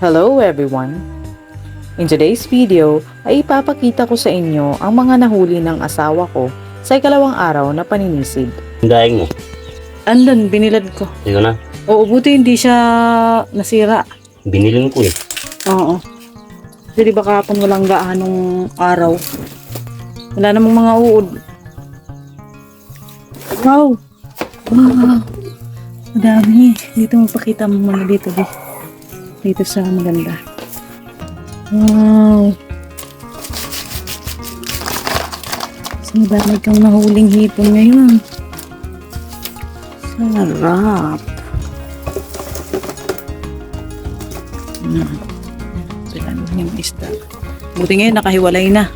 Hello everyone! In today's video ay ipapakita ko sa inyo ang mga nahuli ng asawa ko sa ikalawang araw na paninisid. Ang daing mo. Andun, binilad ko. Ito na. Oo, buti hindi siya nasira. Binilin ko eh. Oo. Kasi di ba kahapon walang gaanong araw? Wala namang mga uod. Wow! Wow! Madami. Dito magpakita mo muna dito. Dito, dito sa maganda. Wow! So, madami kang nahuling hipon ngayon. Sarap. Hmm. Sila yung isda. Buti ngayon, nakahiwalay na.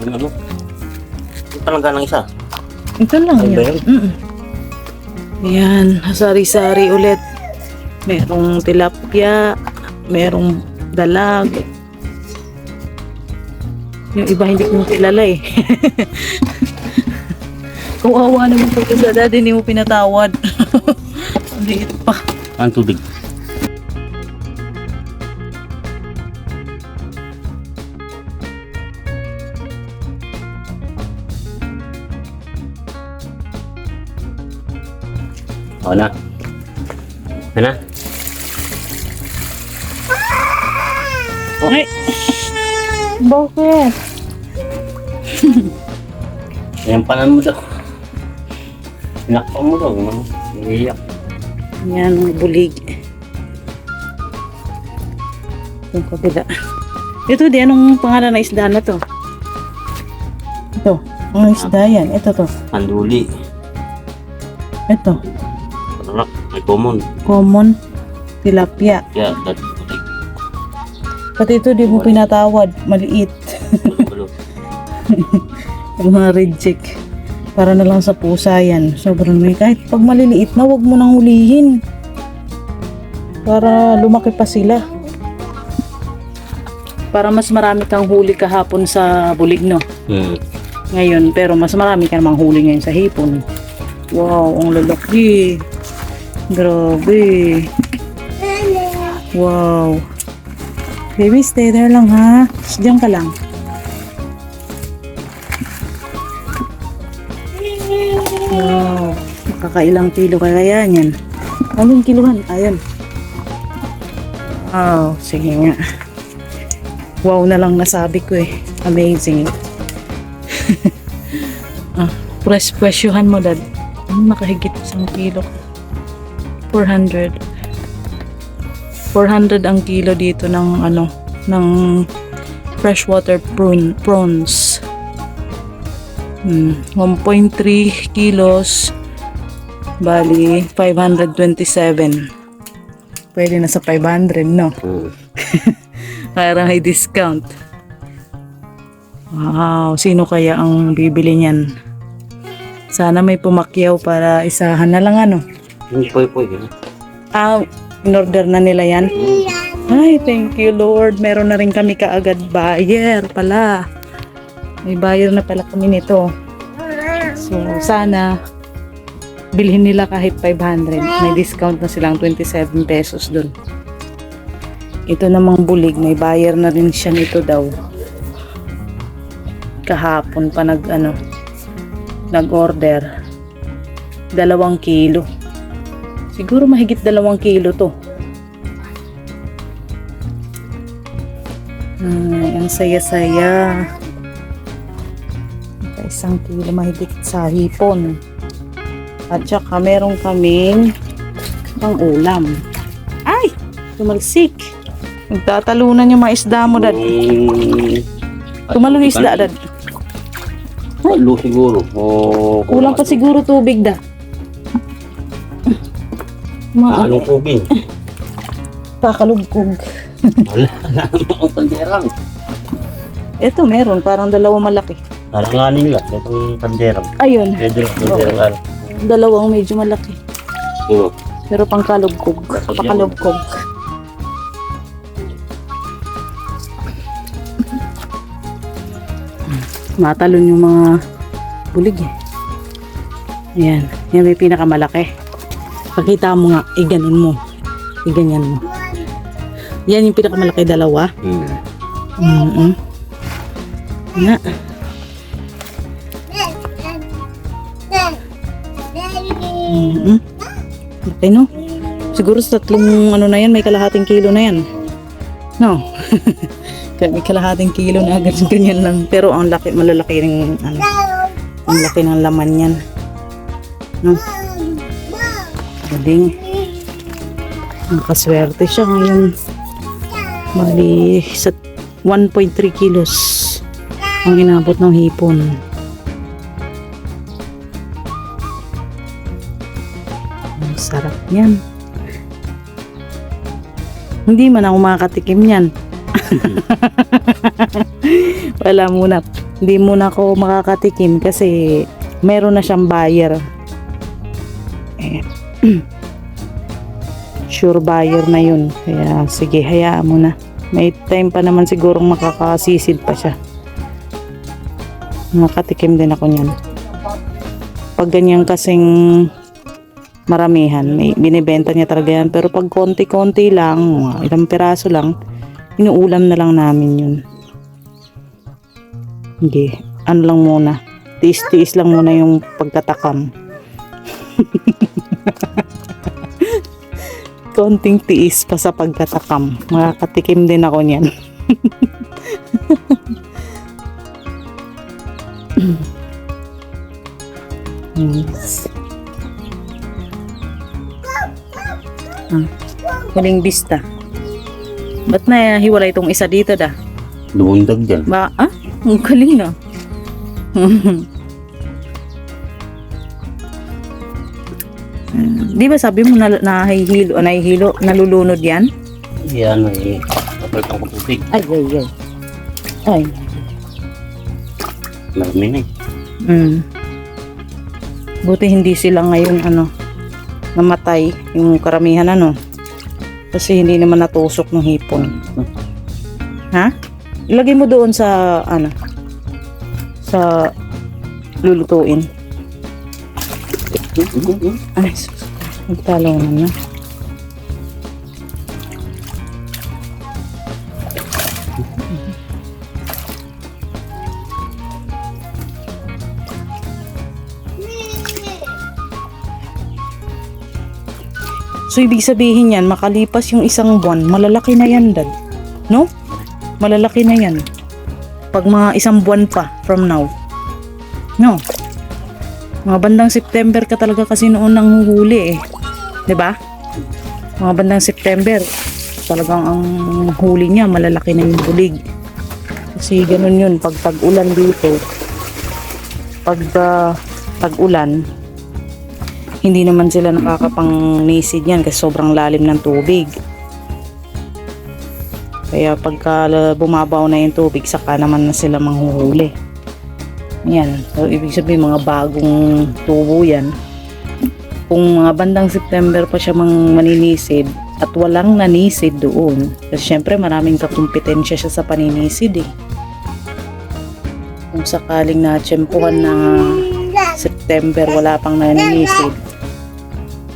Ano ano? Ito talaga ng isa. Ito lang Ano ba yan. yun? Mm-mm. Yan, sari-sari ulit. Merong tilapia, merong dalag. Yung iba hindi ko kilala eh. Kawawa naman pag sa dati hindi mo pinatawad. Liit pa. Ang tubig. O na. Ano? Ay! Bakit? Ayan panan mo daw. Pinakpan mo daw. Ano? Iiyak. Yan, mga bulig. Yung kabila. Ito di, anong pangalan na isda na to? Ito. Ang isda yan. Ito to. Panduli. Ito. Ano na? May common. Common. Tilapia. Yeah, that. Pati ito di mo pinatawad. Maliit. Yung mga reject. Para na lang sa pusa yan. Sobrang may kahit pag maliliit na, wag mo nang hulihin. Para lumaki pa sila. Para mas marami kang huli kahapon sa bulig, no? Hmm. Ngayon, pero mas marami ka namang huli ngayon sa hipon. Wow, ang lalaki. Grabe. Wow. Baby, stay there lang ha. Diyan ka lang. Wow. Kakailang kilo kaya yan. Anong kiluhan? Ayun. Wow, sige nga. Wow na lang nasabi ko eh. Amazing. ah, pres presyohan mo dad. Nakahigit isang kilo? 400. 400 ang kilo dito ng ano, ng freshwater prawn, prawns. Hmm, 1.3 kilos. Bali, 527. Pwede na sa 500, no? Para may discount. Wow, sino kaya ang bibili niyan? Sana may pumakyaw para isahan na lang ano. Hindi po po yun. Ah, in-order na nila yan? Ay, thank you Lord. Meron na rin kami kaagad buyer pala. May buyer na pala kami nito. So, sana bilhin nila kahit 500. May discount na silang 27 pesos dun. Ito namang bulig, may buyer na rin siya nito daw. Kahapon pa nag ano, nag-order. Dalawang kilo. Siguro mahigit dalawang kilo to. Ay, ang saya-saya. Isang kilo mahigit sa hipon. At saka meron kaming pang ulam. Ay! Tumalsik. Nagtatalunan yung mga isda mo, dad. Hmm. Tumalon yung isda, dad. Halo siguro. O, Kulang pa siguro tubig, da. Tubig? kakalugkog. Wala na ang panderang. Ito meron, parang dalawa malaki. Alanganin nila. Itong panderang. Ayun, Pwede lang panderang ano. dalawang medyo malaki. Oo. Pero pang kalugkog. Pakalugkog. Matalon yung mga bulig eh. Ayan. Yan may pinakamalaki. Pakita mo nga. Iganin mo. Iganyan mo. Yan yung pinakamalaki dalawa. Hmm. Mm-mm. Na. Mm-mm. Okay, no? Siguro sa tatlong ano na yan, may kalahating kilo na yan. No? May kalahating kilo na agad ganyan lang. Pero ang laki, malalaki ng ano, ang laki ng laman yan. No? Galing. Nakaswerte siya ngayon. Bali, sa 1.3 kilos ang inabot ng hipon. Ang sarap niyan. Hindi man ako makakatikim niyan. Wala muna. Hindi muna ako makakatikim kasi meron na siyang buyer. Eh, sure buyer na yun. Kaya sige, hayaan mo na. May time pa naman sigurong makakasisid pa siya. Makatikim din ako niyan. Pag ganyan kasing maramihan, may binibenta niya talaga yan. Pero pag konti-konti lang, ilang piraso lang, inuulam na lang namin yun. Hindi, ano lang muna. Tiis-tiis lang muna yung pagtatakam. konting tiis pa sa pagkatakam. Makakatikim din ako niyan. yes. Ah, huling vista. Ba't na hiwalay itong isa dito da? Lumundag dyan. Ba, ah? Ang galing na. Di ba sabi mo na nahihilo, nahihilo, nalulunod yan? Yan ay kapalitan ko tubig. Ay, ay, ay. Ay. Marami na eh. Mm. Buti hindi sila ngayon ano namatay yung karamihan ano. Kasi hindi naman natusok ng hipon. Ha? Ilagay mo doon sa ano sa lulutuin. Ay, sus. Nagtalaw na na. So, ibig sabihin yan, makalipas yung isang buwan, malalaki na yan, dad. No? Malalaki na yan. Pag mga isang buwan pa from now. No? Mga bandang September ka talaga kasi noon nang huhuli eh. 'Di ba? Mga bandang September, talagang ang huli niya, malalaki na yung bulig. Kasi ganun yun, pag tag-ulan dito, pag ah, tag-ulan, hindi naman sila nakakapang nisid yan kasi sobrang lalim ng tubig. Kaya pagka bumabaw na yung tubig, saka naman na sila manghuhuli. Yan. So, ibig sabihin, mga bagong tubo yan. Kung mga bandang September pa siya mang maninisid at walang nanisid doon, kasi syempre maraming kakumpetensya siya sa paninisid eh. Kung sakaling na tsempuhan na September wala pang naninisid,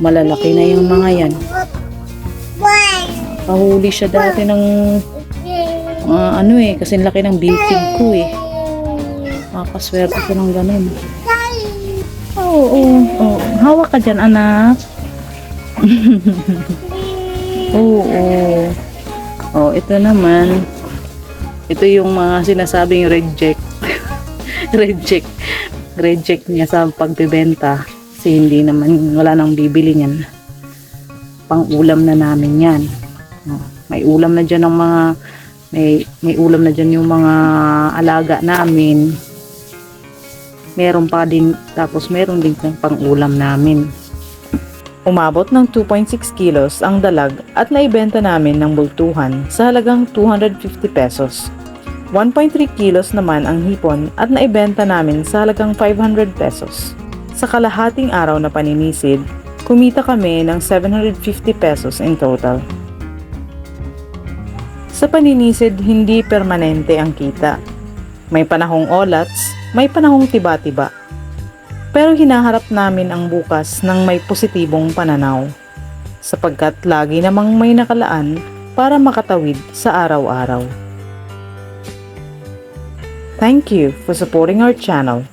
malalaki na yung mga yan. Pahuli siya dati ng mga ano eh, kasi laki ng bifig ko eh. Makakaswerte ko ng ganun. Oo, oo, oo. Hawak ka dyan, anak. oo, oo. Oh, ito naman. Ito yung mga sinasabing reject. reject. Reject niya sa pagbebenta. Kasi hindi naman, wala nang bibili niyan. Pang ulam na namin yan. Oh, may ulam na dyan ng mga may may ulam na dyan yung mga alaga namin meron pa din tapos meron din pang pang-ulam namin. Umabot ng 2.6 kilos ang dalag at naibenta namin ng bultuhan sa halagang 250 pesos. 1.3 kilos naman ang hipon at naibenta namin sa halagang 500 pesos. Sa kalahating araw na paninisid kumita kami ng 750 pesos in total. Sa paninisid, hindi permanente ang kita. May panahong olats, may panahong tiba-tiba. Pero hinaharap namin ang bukas ng may positibong pananaw. Sapagkat lagi namang may nakalaan para makatawid sa araw-araw. Thank you for supporting our channel.